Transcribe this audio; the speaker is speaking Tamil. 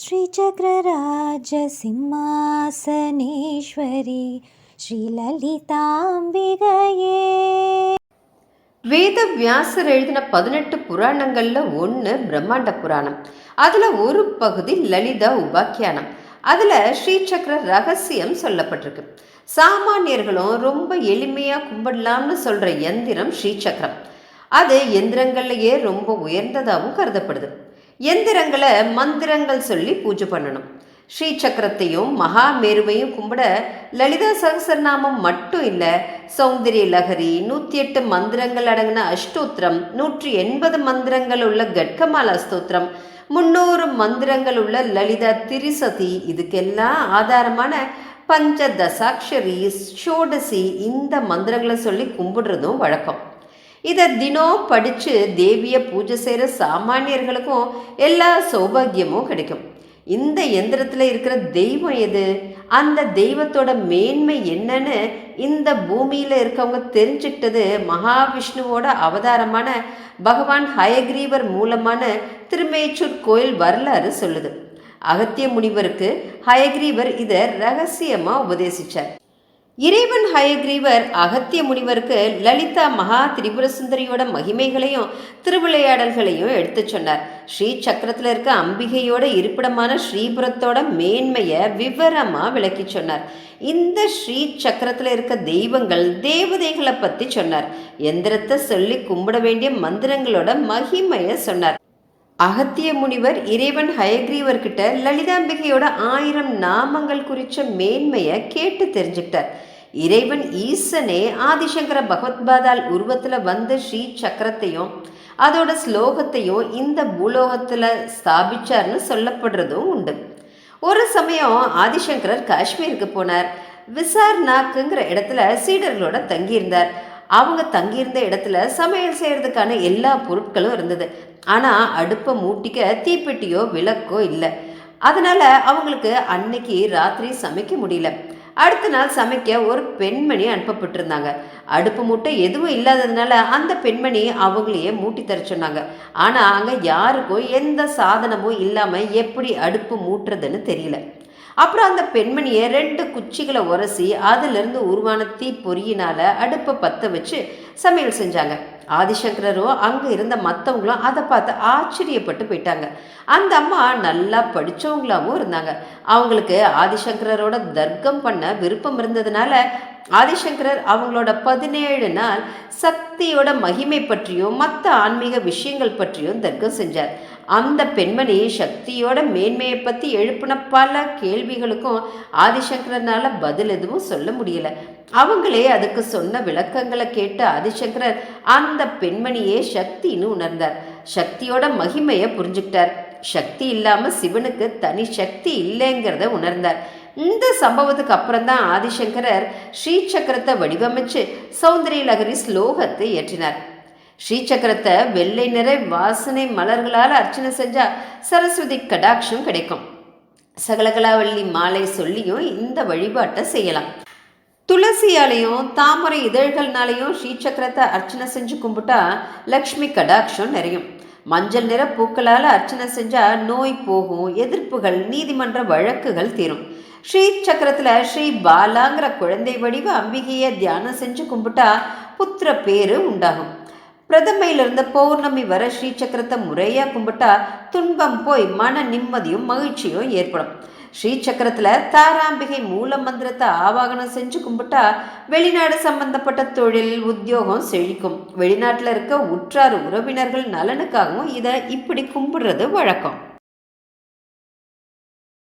श्रीचक्रराजसिंहासनेश्वरी ஸ்ரீலலிதாம்பிகையே வேத வியாசர் எழுதின பதினெட்டு புராணங்கள்ல ஒன்று பிரம்மாண்ட புராணம் அதுல ஒரு பகுதி லலிதா உபாக்கியானம் அதுல ஸ்ரீசக்கர ரகசியம் சொல்லப்பட்டிருக்கு சாமானியர்களும் ரொம்ப எளிமையா கும்பிடலாம்னு சொல்ற எந்திரம் ஸ்ரீசக்கரம் அது எந்திரங்கள்லயே ரொம்ப உயர்ந்ததாகவும் கருதப்படுது எந்திரங்களை மந்திரங்கள் சொல்லி பூஜை பண்ணணும். ஸ்ரீ சக்கரத்தையும் மகாமேருவையும் கும்பிட லலிதா சகசரநாமம் மட்டும் இல்லை சௌந்தரிய லகரி நூற்றி எட்டு மந்திரங்கள் அடங்கின அஷ்டோத்திரம் நூற்றி எண்பது மந்திரங்கள் உள்ள கட்கமாலா ஸ்தோத்திரம் முன்னூறு மந்திரங்கள் உள்ள லலிதா திரிசதி இதுக்கெல்லாம் ஆதாரமான பஞ்ச தசாட்சரி ஷோடசி இந்த மந்திரங்களை சொல்லி கும்பிடுறதும் வழக்கம். இதை தினம் படித்து தேவியை பூஜை செய்கிற சாமானியர்களுக்கும் எல்லா சௌபாகியமும் கிடைக்கும். இந்த எந்திரத்தில் இருக்கிற தெய்வம் எது? அந்த தெய்வத்தோட மேன்மை என்னன்னு இந்த பூமியில் இருக்கவங்க தெரிஞ்சுக்கிட்டது மகாவிஷ்ணுவோட அவதாரமான பகவான் ஹயக்ரீவர் மூலமான திருமேச்சூர் கோயில் வரலாறு சொல்லுது. அகத்திய முனிவருக்கு ஹயக்ரீவர் இதை ரகசியமாக உபதேசித்தார் இறைவன் ஹயக்ரீவர் அகத்திய முனிவருக்கு லலிதா மகா திரிபுர சுந்தரியோட மகிமைகளையும் திருவிளையாடல்களையும் எடுத்து சொன்னார். ஸ்ரீ சக்கரத்தில் இருக்க அம்பிகையோட இருப்பிடமான ஸ்ரீபுரத்தோட மேன்மையை விவரமாக விளக்கி சொன்னார். இந்த ஸ்ரீ சக்கரத்தில் இருக்க தெய்வங்கள் தேவதைகளை பற்றி சொன்னார். எந்திரத்தை சொல்லி கும்பிட வேண்டிய மந்திரங்களோட மகிமையை சொன்னார். அகத்திய முனிவர் இறைவன் ஹயக்ரீவர்கிட்ட லலிதாம்பிகையோட ஆயிரம் நாமங்கள் குறித்த மேன்மையை கேட்டு தெரிஞ்சுக்கிட்டார். இறைவன் ஈசனே ஆதிசங்கர பகவத்பாதால் உருவத்தில் வந்த ஸ்ரீ சக்கரத்தையும் அதோட ஸ்லோகத்தையும் இந்த பூலோகத்தில் ஸ்தாபிச்சார்னு சொல்லப்படுறதும் உண்டு. ஒரு சமயம் ஆதிசங்கரர் காஷ்மீருக்கு போனார். விசார்நாக்குங்கிற இடத்துல சீடர்களோட தங்கியிருந்தார். அவங்க தங்கியிருந்த இடத்துல சமையல் செய்கிறதுக்கான எல்லா பொருட்களும் இருந்தது. ஆனால் அடுப்பை மூட்டிக்க தீப்பெட்டியோ விளக்கோ இல்லை. அதனால் அவங்களுக்கு அன்னைக்கு ராத்திரி சமைக்க முடியல. அடுத்த நாள் சமைக்க ஒரு பெண்மணி அனுப்பப்பட்டிருந்தாங்க. அடுப்பு மூட்டை எதுவும் இல்லாததுனால அந்த பெண்மணி அவங்களையே மூட்டி தர சொன்னாங்க. ஆனால் அங்கே யாருக்கும் எந்த சாதனமும் இல்லாமல் எப்படி அடுப்பு மூட்டுறதுன்னு தெரியல. அப்புறம் அந்த பெண்மணியை ரெண்டு குச்சிகளை உரசி அதிலிருந்து உருவான தீ பொறியினால் அடுப்பை பற்ற வச்சு சமையல் செஞ்சாங்க. ஆதிசங்கரரும் அங்கே இருந்த மற்றவங்களும் அதை பார்த்து ஆச்சரியப்பட்டு போயிட்டாங்க. அந்த அம்மா நல்லா படித்தவங்களாகவும் இருந்தாங்க. அவங்களுக்கு ஆதிசங்கரோட தர்க்கம் பண்ண விருப்பம் இருந்ததுனால ஆதிசங்கரர் அவங்களோட பதினேழு நாள் சக்தியோட மகிமை பற்றியும் மற்ற ஆன்மீக விஷயங்கள் பற்றியும் தர்க்கம் செஞ்சார். அந்த பெண்மணி சக்தியோட மேன்மையை பற்றி எழுப்பின பல கேள்விகளுக்கும் ஆதிசங்கரனால் பதில் எதுவும் சொல்ல முடியல. அவங்களே அதுக்கு சொன்ன விளக்கங்களை கேட்டு ஆதிசங்கரர் அந்த பெண்மணியே சக்தின்னு உணர்ந்தார். சக்தியோட மகிமையை புரிஞ்சுக்கிட்டார். சக்தி இல்லாமல் சிவனுக்கு தனி சக்தி இல்லைங்கிறத உணர்ந்தார். இந்த சம்பவத்துக்கு அப்புறம் தான் ஆதிசங்கரர் ஸ்ரீசக்கரத்தை வடிவமைச்சு சௌந்தரிய லகரி ஸ்லோகத்தை ஏற்றினார் ஸ்ரீசக்கரத்தை வெள்ளை நிற வாசனை மலர்களால் அர்ச்சனை செஞ்சா சரஸ்வதி கடாட்சம் கிடைக்கும். சகலகலாவள்ளி மாலை சொல்லியும் இந்த வழிபாட்டை செய்யலாம். துளசியாலையும் தாமரை இதழ்கள்னாலையும் ஸ்ரீசக்கரத்தை அர்ச்சனை செஞ்சு கும்பிட்டா லக்ஷ்மி கடாட்சம் நிறையும். மஞ்சள் நிற பூக்களால் அர்ச்சனை செஞ்சால் நோய் போகும் எதிர்ப்புகள் நீதிமன்ற வழக்குகள் தீரும். ஸ்ரீ சக்கரத்தில் ஸ்ரீ பாலாங்கிற குழந்தை வடிவ அம்பிகையை தியானம் செஞ்சு கும்பிட்டா புத்திர பேரு உண்டாகும். பிரதமையிலிருந்து பௌர்ணமி வர ஸ்ரீ சக்கரத்தை முறையாக கும்பிட்டா துன்பம் போய் மன நிம்மதியும் மகிழ்ச்சியும் ஏற்படும். ஸ்ரீ சக்கரத்தில் தாராம்பிகை மூல மந்திரத்தை ஆவாகனம் செஞ்சு கும்பிட்டா வெளிநாடு சம்பந்தப்பட்ட தொழில் உத்தியோகம் செழிக்கும். வெளிநாட்டில் இருக்க உற்றார் உறவினர்கள் நலனுக்காகவும் இதை இப்படி கும்பிடுறது வழக்கம்.